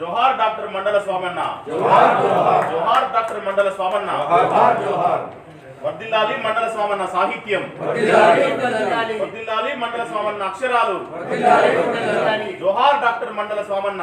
జోహార్ doctor మండల స్వామన్న. జోహార్ doctor మండల స్వామన్న. వర్దిల్లాలి మండల స్వామన్న సాహిత్యం. వర్దిల్లాలి మండల స్వామన్న అక్షరాలు. జోహార్ డాక్టర్ మండల స్వామన్న.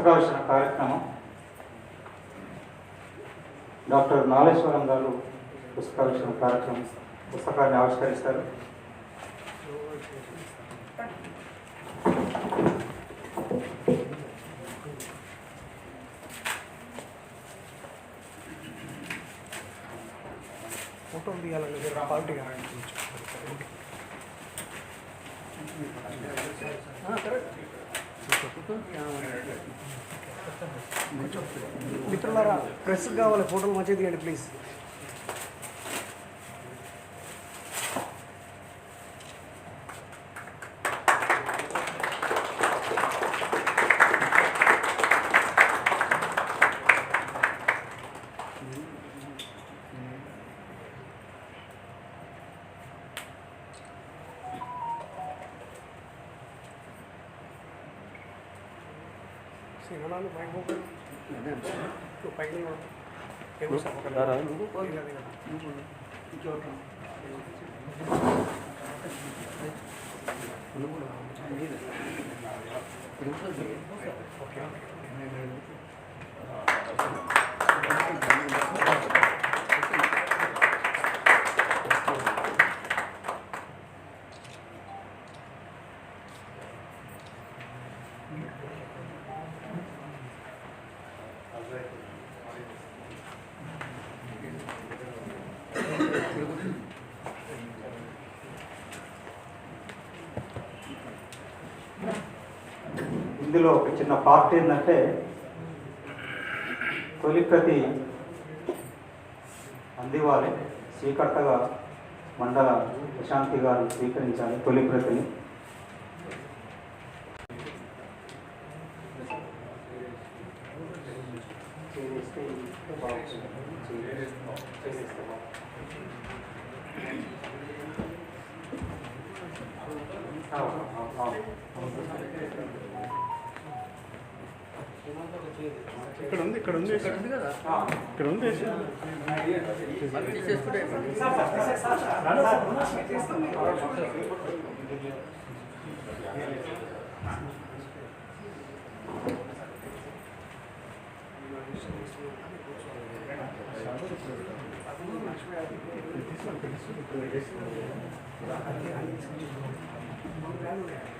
పుస్తకావిష్కరణ కార్యక్రమం డాక్టర్ నాగేశ్వరం గారు పుస్తకావిష్కరణ కార్యక్రమం పుస్తకాన్ని ఆవిష్కరిస్తారు. ఫోటోలు తీయాలని క్వాలిటీగా మిత్రులారా ప్రెస్ కావాలి ఫోటోలు మంచిది తీయండి ప్లీజ్. పోకండి. నువ్వు పైకి. ఓకే ఇందులో ఒక చిన్న పార్ట్ ఏంటంటే తొలి ప్రతి స్వీకర్తగా మండల ప్రశాంతి గారు స్వీకరించాలి తొలి ప్రతిని ఇక్కడ ఉంది ఇక్కడ ఉంది ఇక్కడ ఉంది కదా ఇక్కడ ఉంది నీ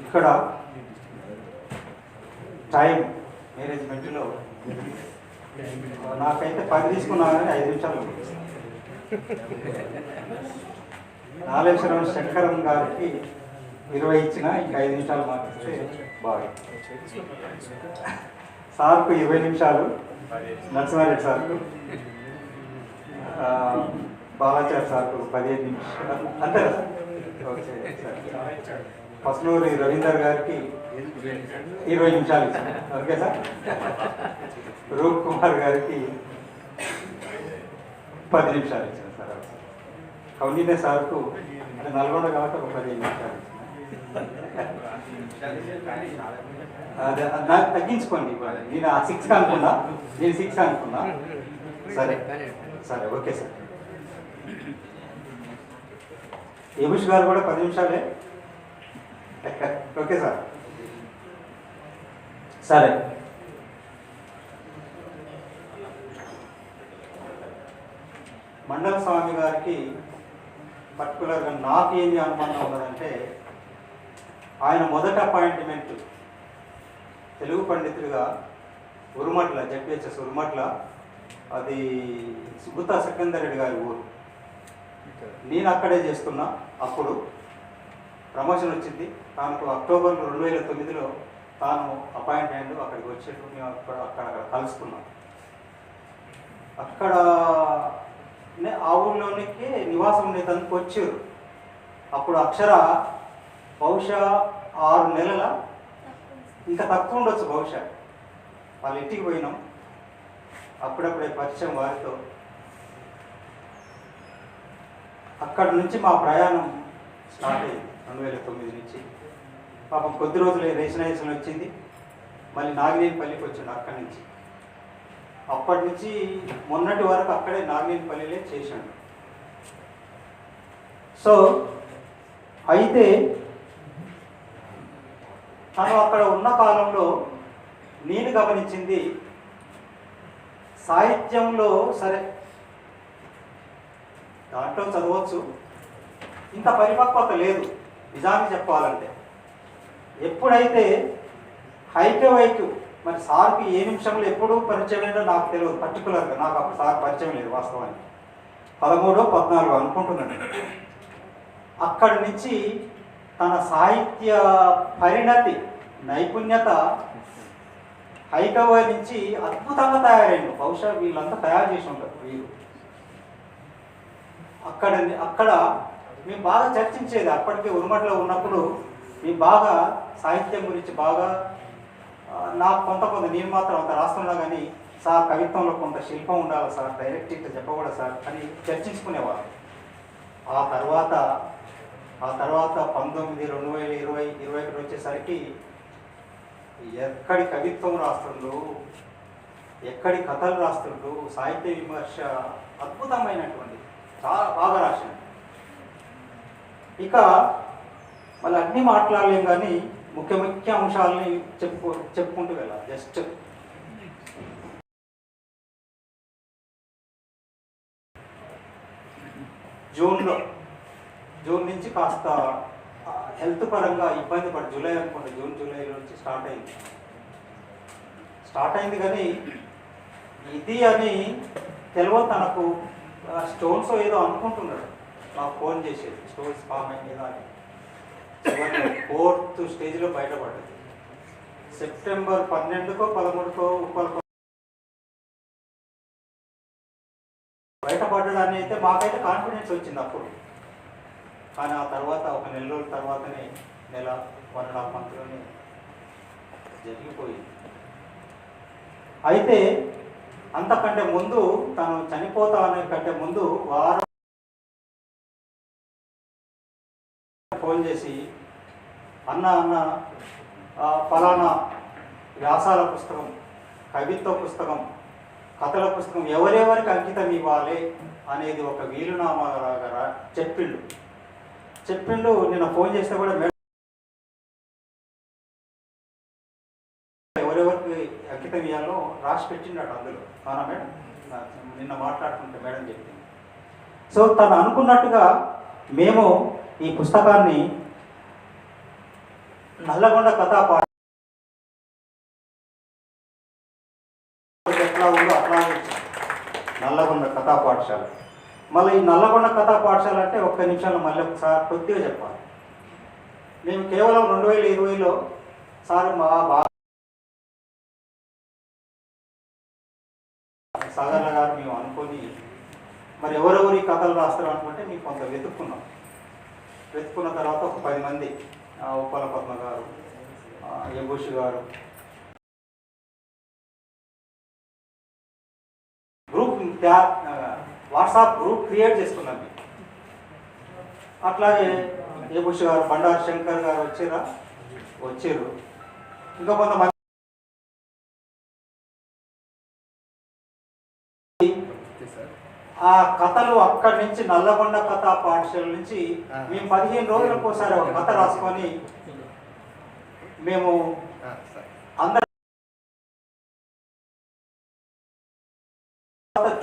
ఇక్కడ టైం మేనేజ్మెంట్లో నాకైతే పది తీసుకున్నా కానీ ఐదు నిమిషాలు నాగేశ్వరం శంకరం గారికి ఇరవై ఇచ్చిన ఇంకా ఐదు నిమిషాలు మాట్లాడితే బాగా. సార్కు ఇరవై నిమిషాలు నరసింహారెడ్డి సార్కు ఆ, బాలాచారి సార్కు పదిహేను నిమిషాలు. అంతే కదా? Okay sir. పసునూరి రవీందర్ గారికి ఇరవై నిమిషాలు ఓకే సార్? రూప్ కుమార్ గారికి పది నిమిషాలు ఇచ్చాను సార్కు అంటే నల్గొండ కాబట్టి ఒక పదిహేను నిమిషాలు. అదే నాకు తగ్గించుకోండి నేను ఆ సిక్స్ అనుకున్నా. నేను సిక్స్ అనుకున్నా. సరే. సరే ఓకే సార్. యముష్ గారు కూడా పది నిమిషాలే. Okay sir. సరే. మండల స్వామి గారికి పర్టికులర్గా నాకు ఏంది అనుమానం ఉన్నదంటే ఆయన మొదటి అపాయింట్మెంట్ తెలుగు పండితుడిగా ఉరుమట్ల జడ్పిహెచ్ఎస్ ఉరుమట్ల అది సుగుతా సికందర్ రెడ్డి గారి ఊరు. నేను అక్కడే చేస్తున్నా. అప్పుడు ప్రమోషన్ వచ్చింది. తాను అక్టోబర్ రెండు వేల తొమ్మిదిలో తాను అపాయింట్ అయ్యిండు. అక్కడికి వచ్చేట్టు మేము అక్కడ అక్కడ కలుసుకున్నాం. అక్కడ ఆ ఊళ్ళోనికి నివాసం ఉండేదానికి వచ్చారు. అప్పుడు అక్షర బహుశా ఆరు నెలల ఇంకా తక్కువ ఉండొచ్చు బహుశా. వాళ్ళ ఇంటికి పోయినాం. అప్పుడప్పుడే పరిచయం వారితో. అక్కడి నుంచి మా ప్రయాణం స్టార్ట్ అయింది రెండు వేల తొమ్మిది నుంచి. పాపం కొద్ది రోజులు రేషనైజేషన్ వచ్చింది. మళ్ళీ నాగినేనిపల్లికి వచ్చిండు అక్కడి నుంచి. అప్పటి నుంచి మొన్నటి వరకు అక్కడే నాగినేనిపల్లిలే చేశాడు. సో అయితే తను అక్కడ ఉన్న కాలంలో నేను గమనించింది సాహిత్యంలో సరే దాంట్లో చదవచ్చు. ఇంత పరిపక్వత లేదు నిజాన్ని చెప్పాలంటే. ఎప్పుడైతే హైక్య మరి సార్కి ఏ నిమిషంలో ఎప్పుడు పరిచయం లేదో నాకు తెలియదు. పర్టికులర్గా నాకు అప్పుడు సార్ పరిచయం లేదు వాస్తవానికి. పదమూడో పద్నాలుగు అనుకుంటున్నాను అక్కడి నుంచి తన సాహిత్య పరిణతి నైపుణ్యత హైకవై నుంచి అద్భుతంగా తయారైంది. బహుశా వీళ్ళంతా తయారు చేసి ఉంటారు వీరు. అక్కడ అక్కడ మేము బాగా చర్చించేది. అప్పటికే ఉరుమట్లో ఉన్నప్పుడు మేము బాగా సాహిత్యం గురించి బాగా నాకు కొంత కొంత నేను మాత్రం అంత రాస్తున్నా కానీ సార్ కవిత్వంలో కొంత శిల్పం ఉండాలి సార్ డైరెక్ట్ ఇట్లా చెప్పకూడదు సార్ అని చర్చించుకునేవారు. ఆ తర్వాత ఆ తర్వాత పంతొమ్మిది రెండు వేల ఇరవై ఇరవై ఒకటి వచ్చేసరికి ఎక్కడి కవిత్వం రాస్తుండ్రు ఎక్కడి కథలు రాస్తుండ్రు సాహిత్య విమర్శ అద్భుతమైనటువంటి చాలా బాగా రాసింది ఇక మళ్ళీ అన్నీ మాట్లాడలేం కానీ ముఖ్య ముఖ్య అంశాలని చెప్పుకో చెప్పుకుంటూ వెళ్ళాలి. జస్ట్ జూన్లో జూన్ నుంచి కాస్త హెల్త్ పరంగా ఇబ్బంది పడి జూలై అనుకోండి జూన్ జూలై నుంచి స్టార్ట్ అయింది. స్టార్ట్ అయింది కానీ ఇది అని తెలియదు తనకు. స్టోన్స్ ఏదో అనుకుంటున్నాడు. నాకు ఫోన్ చేసేది స్టోన్స్ ఫామ్ అయింది ఏదో అని. ఫోర్త్ స్టేజ్లో బయటపడ్డది సెప్టెంబర్ పన్నెండుకో పదమూడుకో ఉప్పలకో బయటపడ్డాడని అయితే మాకైతే కాన్ఫిడెన్స్ వచ్చింది అప్పుడు. కానీ ఆ తర్వాత ఒక నెల రోజుల తర్వాతనే నెల వన్ అండ్ హాఫ్ మంత్లోనే జరిగిపోయింది. అయితే అంతకంటే ముందు తను చనిపోతా అనే కంటే ముందు వారం ఫోన్ చేసి అన్న అన్న ఫలానా వ్యాసాల పుస్తకం కవిత్వ పుస్తకం కథల పుస్తకం ఎవరెవరికి అంకితం ఇవ్వాలి? అనేది ఒక వీలునామా లాగా చెప్పిండు. చెప్పిండు నిన్న ఫోన్ చేస్తే కూడా మేడం ఎవరెవరికి అంకితం ఇవ్వాలో రాసి పెట్టిండట అందులో. అవునా మేడం? నిన్న మాట్లాడుతుంటే మేడం చెప్పింది. సో తను అనుకున్నట్టుగా మేము ఈ పుస్తకాన్ని నల్లగొండ కథా పాఠ ఎట్లా ఉందో అట్లా నల్లగొండ కథా పాఠశాల. మళ్ళీ ఈ నల్లగొండ కథా పాఠశాల అంటే ఒక్క నిమిషాలు మళ్ళీ ఒకసారి కొద్దిగా చెప్పాలి. మేము కేవలం రెండు వేల ఇరవైలో సార్ మా బా సాధారణ గారు మేము అనుకొని మరి ఎవరెవరు ఈ కథలు రాస్తారు అనుకుంటే మేము కొంత వెతుక్కున్నాం. వెతుక్కున్న తర్వాత ఒక పది మంది ఉప్పాల పద్మ గారు యభూషి గారు. గ్రూప్ వాట్సాప్ గ్రూప్ క్రియేట్ చేసుకున్నాం అట్లాగే యభూషి గారు బండారు శంకర్ గారు వచ్చిరా? వచ్చారు. ఇంకా కొంతమంది ఆ కథలు అక్కడి నుంచి నల్లగొండ కథ పాఠశాల నుంచి మేము పదిహేను రోజులకు ఒకసారి ఒక కథ రాసుకొని మేము అందరం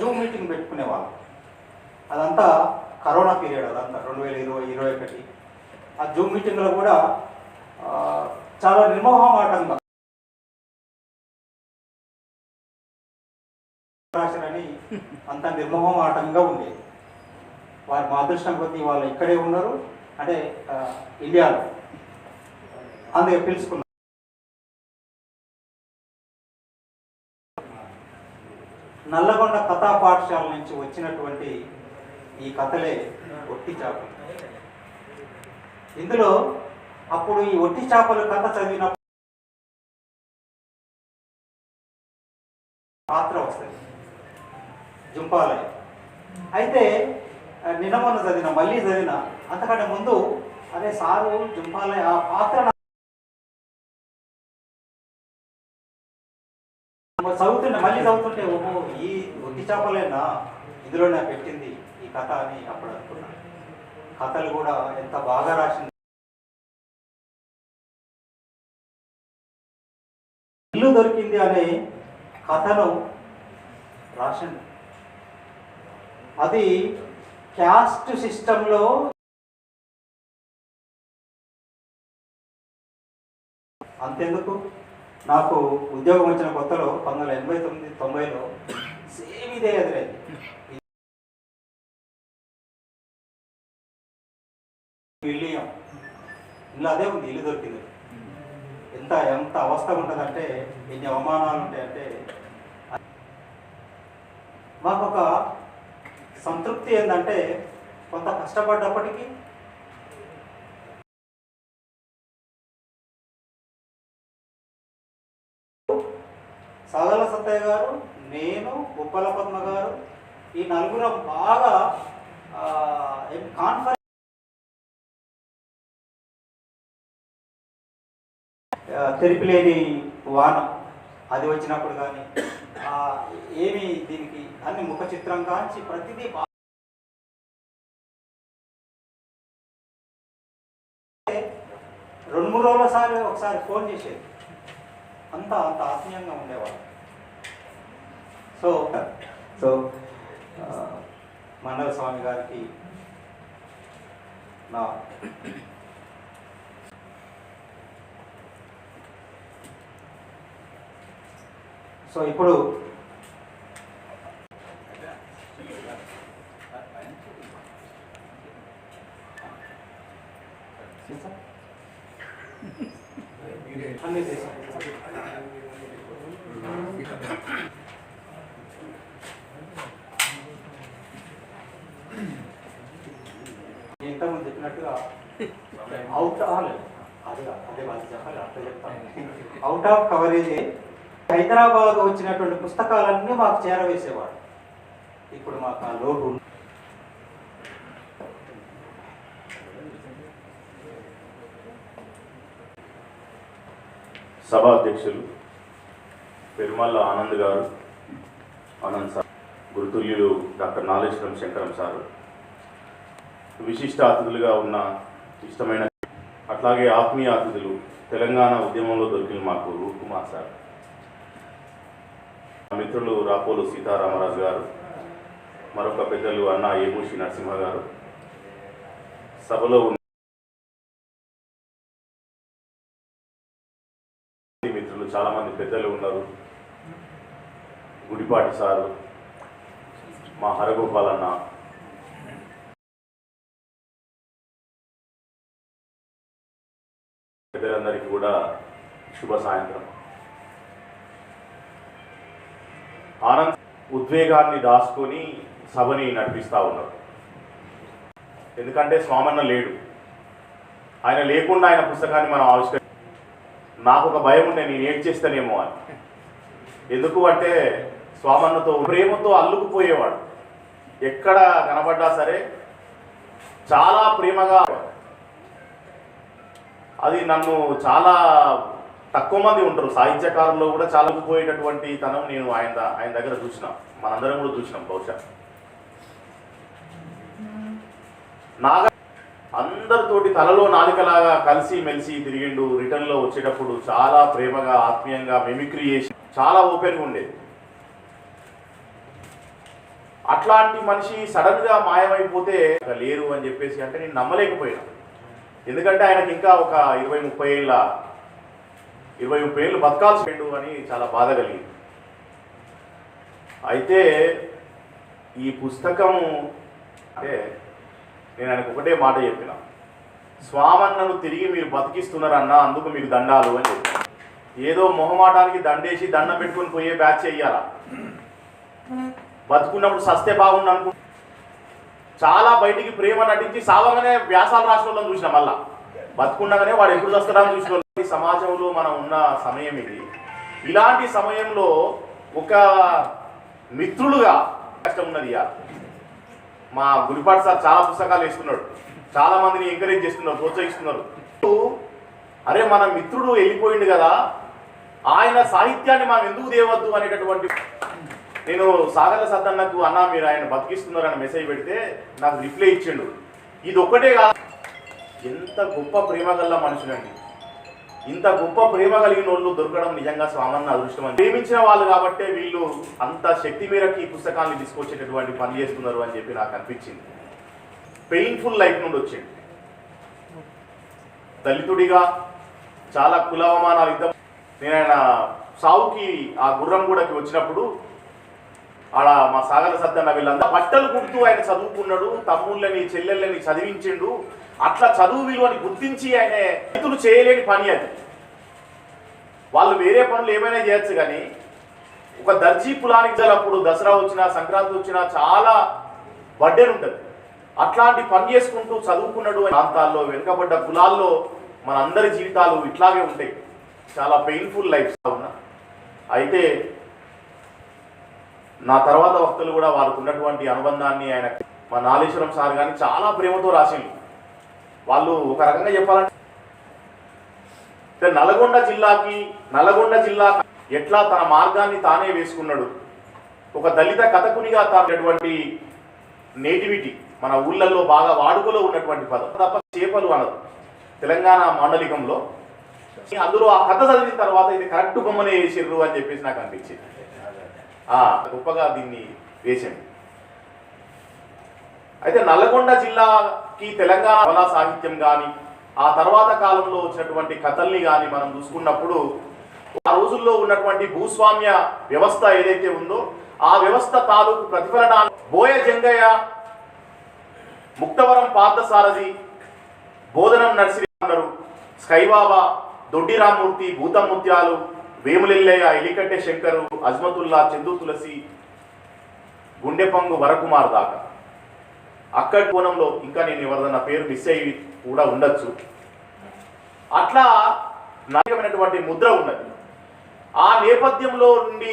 జూమ్ మీటింగ్ పెట్టుకునేవాళ్ళం అదంతా కరోనా పీరియడ్ అదంతా రెండు వేల ఇరవై ఇరవై ఒకటి. ఆ జూమ్ మీటింగ్లో కూడా చాలా నిర్మోహమాటంగా అంత నిర్మోహమాటంగా ఉండేది. వారి మా అదృష్టం కొద్దీ వాళ్ళు ఇక్కడే ఉన్నారు. అంటే ఇండియాలో. అందుకే పిలుచుకున్నారు నల్లగొండ కథా పాఠశాల నుంచి వచ్చినటువంటి ఈ కథలే ఒట్టి చేపలు. ఇందులో అప్పుడు ఈ ఒట్టి చేపలు కథ చదివిన పాత్ర వస్తుంది. జుంపాలయం. అయితే నిన్న మొన్న చదివిన మళ్ళీ చదివిన అంతకంటే ముందు అదే సారు జుంపాలయ ఆ పాత్ర చదువుతుంటే మళ్ళీ చదువుతుంటే ఓహో ఈ ఒట్టి చేపలేనా? ఇందులో నా పెట్టింది ఈ కథ అని అప్పుడు అనుకున్నాను కథలు కూడా ఎంత బాగా రాసింది. ఇల్లు దొరికింది అనే కథను రాసింది. అది క్యాస్ట్ సిస్టంలో అంతెందుకు? నాకు ఉద్యోగం వచ్చిన కొత్తలో పంతొమ్మిది వందల ఎనభై తొమ్మిది తొంభైలో సేమ్ ఇదే ఎదురైంది. విలియం ఇల్లు అదే ఉంది ఇల్లు దొరికింది. ఎంత ఎంత అవస్థ ఉంటుందంటే ఎన్ని అవమానాలు ఉంటాయంటే మాకు ఒక సంతృప్తి ఏంటంటే కొంత కష్టపడ్డప్పటికీ సాగల సత్తయ్య గారు నేను ఉప్పల పద్మ గారు ఈ నలుగురు బాగా కాన్ఫరెన్స్ తెరిపిలేని వాన అది వచ్చినప్పుడు కానీ ఏమి దీనికి అన్ని ముఖ చిత్రం కాంచి ప్రతిదీ రెండు మూడు రోజులసారి ఒకసారి ఫోన్ చేసేది. అంత అంత ఆత్మీయంగా ఉండేవాడు సో సో మండల స్వామి గారికి నా సో ఇప్పుడు అన్నీ చేశాం ఇంతకుముందు చెప్పినట్టుగా అవుట్ ఆల్ అదే అదే వాళ్ళు చెప్పాలి అట్లా చెప్తాను అవుట్ ఆఫ్ కవరేజ్ హైదరాబాద్ వచ్చినటువంటి పుస్తకాలన్నీ మాకు చేరవేసేవాడు. ఇప్పుడు మాకు ఆ లోటు సభాధ్యక్షులు పెరుమల్ల ఆనంద్ గారు ఆనంద్ సార్ గురుతుల్యులు డాక్టర్ నాగేశ్వరం శంకరం సారు. విశిష్ట అతిథులుగా ఉన్న ఇష్టమైన అట్లాగే ఆత్మీయ అతిథులు తెలంగాణ ఉద్యమంలో దొరికిన మాకు రూప్ కుమార్ సార్. మిత్రులు రాపోలు సీతారామరాజు గారు మరొక పెద్దలు అన్న ఏమూషి నరసింహ గారు. సభలో ఉన్న మిత్రులు చాలామంది పెద్దలు ఉన్నారు. గుడిపాటి సారు మా హరగోపాల్ అన్న. పెద్దలందరికీ కూడా శుభ సాయంత్రం. ఆనంద్ ఉద్వేగాన్ని దాచుకొని సభని నడిపిస్తూ ఉన్నారు. ఎందుకంటే స్వామన్న లేడు. ఆయన లేకుండా ఆయన పుస్తకాన్ని మనం ఆవిష్కరి నాకు ఒక భయం ఉండే నేను ఏం చేస్తానేమో అని. ఎందుకు అంటే స్వామన్నతో ప్రేమతో అల్లుకుపోయేవాడు. ఎక్కడ కనబడ్డా సరే చాలా ప్రేమగా అది నన్ను చాలా తక్కువ మంది ఉంటారు. సాహిత్యకారుల్లో కూడా చాలా పోయేటటువంటి తనం నేను ఆయన ఆయన దగ్గర చూసిన. మనందరం కూడా చూసినాం బహుశా. నాగ అందరితోటి తలలో నాలికలాగా కలిసి మెలిసి తిరిగిండు. రిటర్న్లో వచ్చేటప్పుడు చాలా ప్రేమగా ఆత్మీయంగా మెమిక్రీ చేసి చాలా ఓపెన్గా ఉండేది. అట్లాంటి మనిషి సడన్గా మాయమైపోతే లేరు అని చెప్పేసి అంటే నేను నమ్మలేకపోయాను. ఎందుకంటే ఆయనకి ఇంకా ఒక ఇరవై ముప్పై ఏళ్ళ ఇరవై ముప్పై ఏళ్ళు బతకాల్సి ఉండు అని చాలా బాధ కలిగింది. అయితే ఈ పుస్తకం అంటే నేను ఆయనకు ఒకటే మాట చెప్పిన. స్వామన్నను తిరిగి మీరు బతికిస్తున్నారన్నా అందుకు మీకు దండాలు అని చెప్పిన. ఏదో మొహమాటానికి దండేసి దండం పెట్టుకొని పోయే బ్యాచ్ చెయ్యాలా బతుకున్నప్పుడు సస్తే బాగుండు అనుకు చాలా బయటికి ప్రేమ నటించి సావంగానే వ్యాసాలు రాసిన వాళ్ళని చూసిన మళ్ళా. బతుకుండగానే వాడు ఎప్పుడు వస్తాడని చూసుకోవాలి సమాజంలో మనం ఉన్న సమయం ఇది. ఇలాంటి సమయంలో ఒక మిత్రులుగా కష్టం ఉన్నది ఇక మా గురిపాటి సార్ చాలా పుస్తకాలు వేస్తున్నాడు చాలా మందిని ఎంకరేజ్ చేస్తున్నారు ప్రోత్సహిస్తున్నారు. అరే మన మిత్రుడు వెళ్ళిపోయింది కదా. ఆయన సాహిత్యాన్ని మనం ఎందుకు దేవద్దు అనేటటువంటి నేను సాగర సద్దన్నకు అన్న మీరు ఆయన బతికిస్తున్నారని మెసేజ్ పెడితే నాకు రిప్లై ఇచ్చిండు. ఇది ఒక్కటే కాదు. ఎంత గొప్ప ప్రేమ గల్ల మనుషులండి. ఇంత గొప్ప ప్రేమ కలిగిన వాళ్ళు దొరకడం నిజంగా స్వామన్న అదృష్టం అని ప్రేమించిన వాళ్ళు కాబట్టే వీళ్ళు అంత శక్తి మేరకు ఈ పుస్తకాన్ని తీసుకొచ్చేటటువంటి పని చేస్తున్నారు అని చెప్పి నాకు అనిపించింది. పెయిన్ఫుల్ లైఫ్ నుండి వచ్చింది. దళితుడిగా చాలా కులవమానాలు ఇద్దాం. నేను ఆయన సావుకి ఆ గుర్రం కూడాకి వచ్చినప్పుడు ఆడ మా సాగర సత్యన్న వీళ్ళంతా బట్టలు కుడుతూ ఆయన చదువుకున్నాడు. తమ్ముళ్ళని చెల్లెళ్ళని చదివించిండు. అట్లా చదువు విలువని గుర్తించి ఆయన రైతులు చేయలేని పని అది. వాళ్ళు వేరే పనులు ఏమైనా చేయొచ్చు కానీ ఒక దర్జీ కులానికి జలప్పుడు దసరా వచ్చినా సంక్రాంతి వచ్చినా చాలా బడ్డెన్ ఉంటుంది. అట్లాంటి పని చేసుకుంటూ చదువుకున్నాడు ప్రాంతాల్లో వెనుకబడ్డ కులాల్లో మన అందరి జీవితాలు ఇట్లాగే ఉంటాయి. చాలా పెయిన్ఫుల్ లైఫ్ ఉన్నా. అయితే నా తర్వాత వక్తలు కూడా వారికి ఉన్నటువంటి అనుబంధాన్ని ఆయన మా నాలేశ్వరం సార్ కానీ చాలా ప్రేమతో రాసిండు. వాళ్ళు ఒక రకంగా చెప్పాలంటే నల్గొండ జిల్లాకి నల్గొండ జిల్లా ఎట్లా తన మార్గాన్ని తానే వేసుకున్నాడు? ఒక దళిత కథకునిగా తానటువంటి నేటివిటీ మన ఊళ్ళల్లో బాగా వాడుకలో ఉన్నటువంటి పదం. తప్ప చేపలు అనదు తెలంగాణ మాండలికంలో. అందులో ఆ కథ చదివిన తర్వాత ఇది కరెక్ట్ బొమ్మనే వేసిర్రు అని చెప్పేసి నాకు అనిపించింది. ఆ, గొప్పగా దీన్ని వేసాను అయితే నల్లగొండ జిల్లాకి తెలంగాణ కళా సాహిత్యం కానీ ఆ తర్వాత కాలంలో వచ్చినటువంటి కథల్ని కానీ మనం చూసుకున్నప్పుడు ఆ రోజుల్లో ఉన్నటువంటి భూస్వామ్య వ్యవస్థ ఏదైతే ఉందో ఆ వ్యవస్థ తాలూకు ప్రతిఫలనాలు బోయ జంగయ్య ముక్తవరం పార్థసారథి బోధనం నర్సరీ అన్నారు. స్కైబాబా దొడ్డి రామూర్తి భూతముత్యాలు వేములెల్లయ్య ఎలికట్టె శంకరు అజ్మతుల్లా చందు తులసి గుండెపంగు వరకుమార్ దాకా. అక్కడి కోణంలో ఇంకా నేను ఎవరిదన్నా పేరు మిస్ అయ్యి కూడా ఉండొచ్చు. అట్లా నాయకమైనటువంటి ముద్ర ఉన్నది. ఆ నేపథ్యంలో నుండి